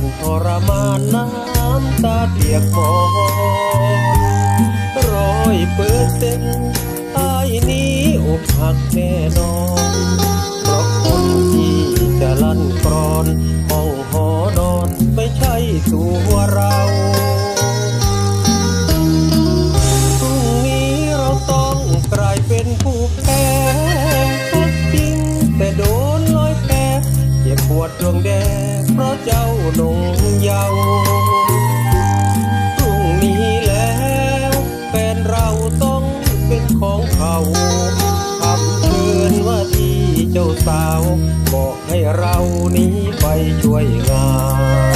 นทรมานน้ำตาเปียกหมอนรอยเปอร์เซ็นต์อานี้อกหักแน่นอนเพราะคนที่จะลั่นกรอนห้องหอนอนไม่ใช่ตัวเรา เพราะเจ้าหนงเยาวพรุ่งนี้แล้วแฟนเราต้องเป็นของเขาคำคืนว่าที่เจ้าสาว บอกให้เรานี้ไปช่วยงาน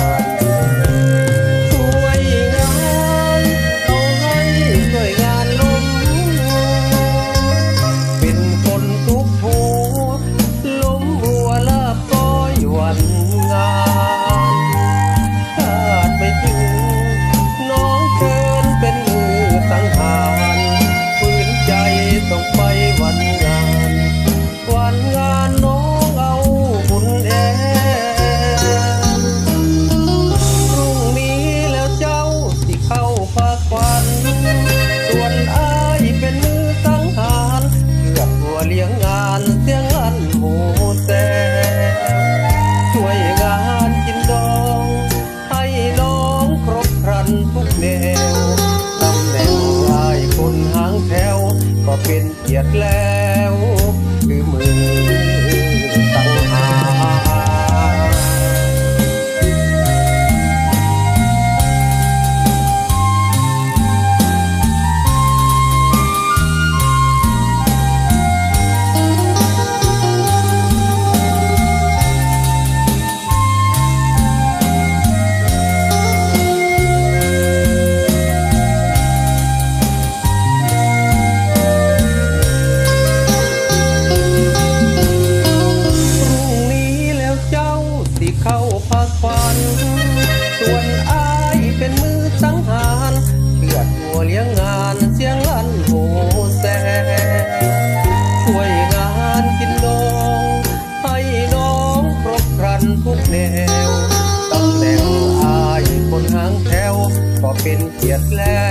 าย เข้าพักควันส่วนอายเป็นมือสังหารเชือดตัวเลี้ยงงานเสียงลั่นโหแสช่วยงานกินนองให้น้องครบครันทุกแนว ตั้งแต่อายคนหางแถวก็เป็นเกียรติแล้ว